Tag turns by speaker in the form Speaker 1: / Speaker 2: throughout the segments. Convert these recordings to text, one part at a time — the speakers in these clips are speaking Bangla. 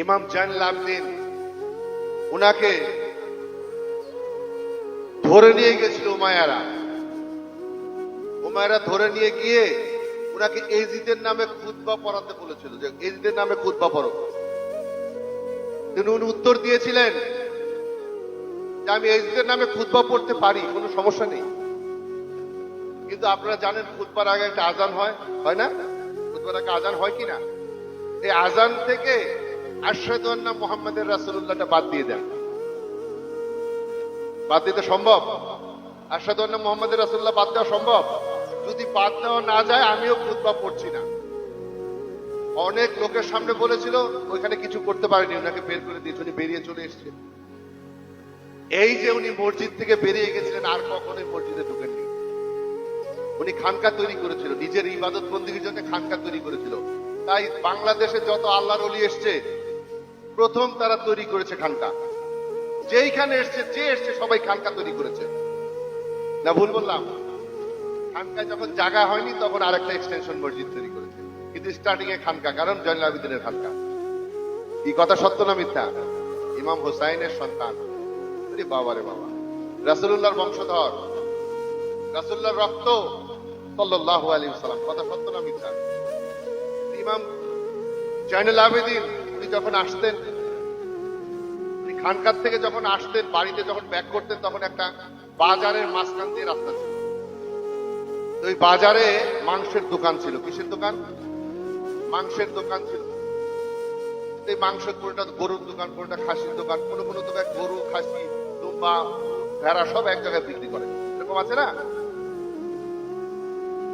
Speaker 1: ইমাম জাইনুল আবদিন ওনাকে ধরে নিয়ে গেছিল উমায়ারা উমায়ারা ধরে নিয়ে গিয়ে ওনাকে এজিদের নামে খুতবা পড়াতে বলেছিল, যে এজিদের নামে খুতবা পড়ো। তিনি উনি উত্তর দিয়েছিলেন যে আমি এজিদের নামে খুতবা পড়তে পারি, কোনো সমস্যা নেই। কিন্তু আপনারা জানেন খুতবার আগে একটা আজান হয় হয় না? খুতবার আগে আজান হয় কি না এই আজান থেকে আশাদুল্লাহ মোহাম্মদের রাসুল্লাহটা বাদ দিয়ে দেন। বাদ দিতে সম্ভব? আশাদুল্লাহ মোহাম্মদের রাসুল্লাহ বাদ দেওয়া সম্ভব? যদি বাদ দেওয়া না যায়, আমিও খুতবা পড়ছি না। অনেক লোকের সামনে বলেছিল, ওইখানে কিছু করতে পারেনি, ওনাকে বের করে দিয়েছে, উনি বেরিয়ে চলে এসছে এই যে উনি মসজিদ থেকে বেরিয়ে গেছিলেন, আর কখনোই মসজিদে ঢুকেননি। উনি খানকা তৈরি করেছিল, নিজের ইবাদত বন্দীর জন্য খানকা তৈরি করেছিল। তাই বাংলাদেশে যত আল্লাহর অলি এসছে প্রথম তারা তৈরি করেছে খানকা। যেইখানে এসছে, যে এসছে, সবাই খানকা তৈরি করেছে। না, ভুল বললাম। খানকায় যখন জায়গা হয়নি, তখন আরেকটা এক্সটেনশন মসজিদ তৈরি করেছে। কিন্তু স্টার্টিং এ খানকা, কারণ জয়নুল আবিদিনের খানকা। কি কথা, সত্য না মিথ্যা? ইমাম হোসাইনের সন্তান। বাবা রে বাবা। রাসূলুল্লাহর বংশধর। রাসূলুল্লাহর রক্ত। সাল্লাল্লাহু আলাইহি ওয়াসাল্লাম। কথা সত্য না মিথ্যা? ইমাম জয়নুল আবেদিন উনি যখন আসতেন খানকার থেকে যখন আসতেন, বাড়িতে যখন ব্যাক করতেন, তখন একটা বাজারের মাঝখান দিয়ে রাস্তা ছিল। তো ওই বাজারে মাংসের দোকান ছিল। কিসের দোকান? মাংসের দোকান ছিল। এই মাংস কোনটা গরুর দোকান কোনটা খাসির দোকান। কোন কোন দোকান গরু, খাসি দুম্বা ভেড়া সব এক জায়গায় বিক্রি করে। এরকম আছে না?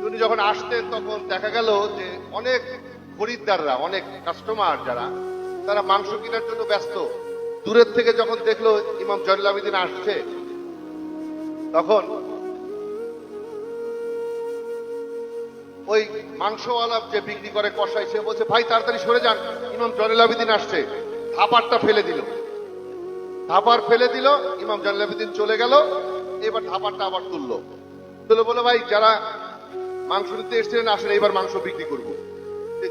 Speaker 1: উনি যখন আসতেন, তখন দেখা গেল যে অনেক খরিদ্দাররা, অনেক কাস্টমার যারা তারা মাংস কেনার জন্য ব্যস্ত। দূরের থেকে যখন দেখল ইমাম জয়নুল আবেদিন আসছে, তখন ওই মাংসওয়ালা যে বিক্রি করে কষাই সে বলছে, ভাই, তাড়াতাড়ি সরে যান। ইমাম জয়নুল আবেদিন আসছে। ধাপারটা ফেলে দিল। ধাপার ফেলে দিল, ইমাম জয়নুল আবেদিন চলে গেল। এবার থাপারটা আবার তুললো। তুলে বলে ভাই, যারা মাংস নিতে এসেছিলেন আসলে এবার মাংস বিক্রি করব।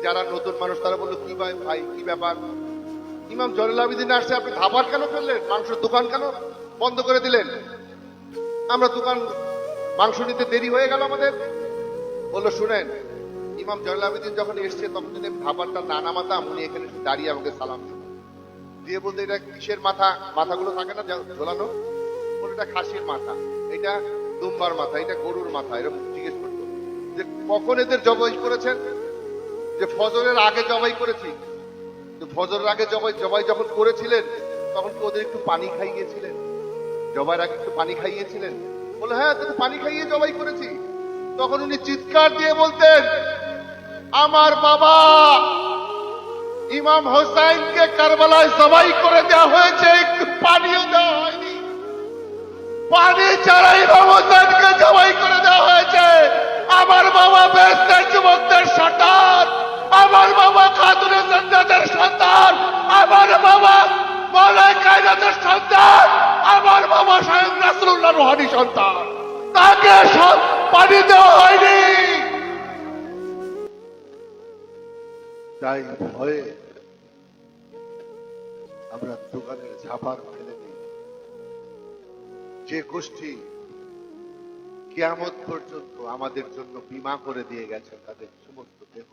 Speaker 1: যারা নতুন মানুষ, তারা বলল, কি ভাই ভাই, কি ব্যাপার? ইমাম জয়নুল আবেদিন আসছে, আপনি ধাবার কেন ফেললেন? মাংসের দোকান কেন বন্ধ করে দিলেন? আমরা দোকান, মাংস নিতে দেরি হয়ে গেল আমাদের। বলল, শুনেন, ইমাম জয়নুল আবেদিন যখন এসছে, তখন যদি আমি খাবারটা না নামাতাম, উনি এখানে দাঁড়িয়ে আমাকে সালাম দিতেন। দিয়ে বলতে, এটা কিসের মাথা? মাথাগুলো থাকে না ঝোলানো? বলে এটা খাসির মাথা। এটা দুম্বার মাথা, এটা গরুর মাথা, এরকম জিজ্ঞেস করতো। যে কখন এদের জবাই করেছেন? যে ফজরের আগে জবাই করেছি। ফজরের আগে জবাই জবাই যখন করেছিলেন, তখন কি ওদের একটু পানি খাইয়েছিলেন? জবাইয়ের আগে একটু পানি খাইয়েছিলেন? বলে হ্যাঁ তো পানি খাইয়ে জবাই করেছি। তখন উনি চিৎকার দিয়ে বলতেন, আমার বাবা ইমাম হোসাইনকে কারবালায় জবাই করে দেওয়া হয়েছে, একটু পানিও দেওয়া হয়নি। পানি ছাড়া ইমাম হোসেনকে জবাই করে দেওয়া হয়েছে। আমার বাবা বেস্তের যুবকদের সন্তান আমার বাবা খাতুনের সন্তানের সন্তান আমার বাবা আমার বাবা স্বয়ং রোহানি সন্তান। তাকে সব পানি দেওয়া হয়নি। তাই ভয়ে আমরা দোকানের ঝাপার ফেলে দিই। যে গোষ্ঠী কিয়ামত পর্যন্ত আমাদের জন্য বীমা করে দিয়ে গেছে, তাদের সমস্ত দেহ।